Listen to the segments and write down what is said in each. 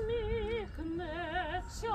усміхнеться.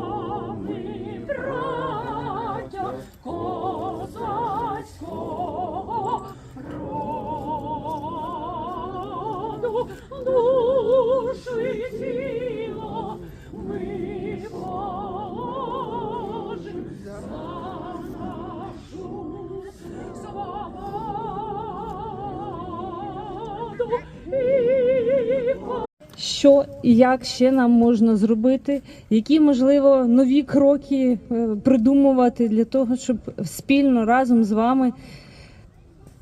Що і як ще нам можна зробити, які можливо нові кроки е, придумувати для того, щоб спільно разом з вами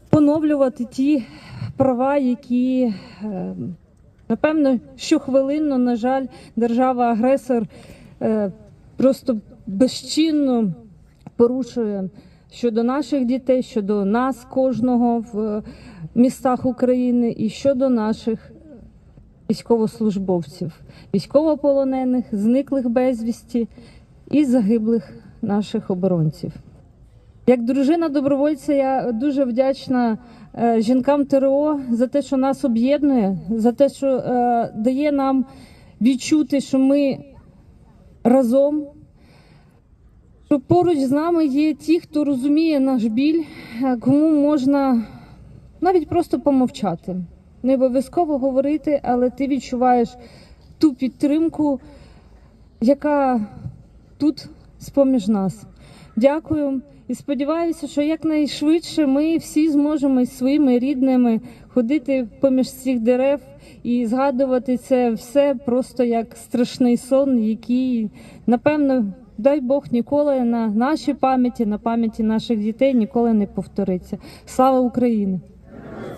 поновлювати ті права, які е, напевно щохвилинно, на жаль, держава-агресор е, просто безчинно порушує щодо наших дітей, щодо нас, кожного в містах України і щодо наших військовослужбовців, військовополонених, зниклих безвісті і загиблих наших оборонців. Як дружина добровольця, я дуже вдячна е, жінкам ТРО за те, що нас об'єднує, за те, що е, дає нам відчути, що ми разом. Що поруч з нами є ті, хто розуміє наш біль, е, кому можна навіть просто помовчати. Не обов'язково говорити, але ти відчуваєш ту підтримку, яка тут з-поміж нас. Дякую і сподіваюся, що якнайшвидше ми всі зможемо із своїми рідними ходити поміж цих дерев і згадувати це все просто як страшний сон, який, напевно, дай Бог ніколи на нашій пам'яті, на пам'яті наших дітей ніколи не повториться. Слава Україні!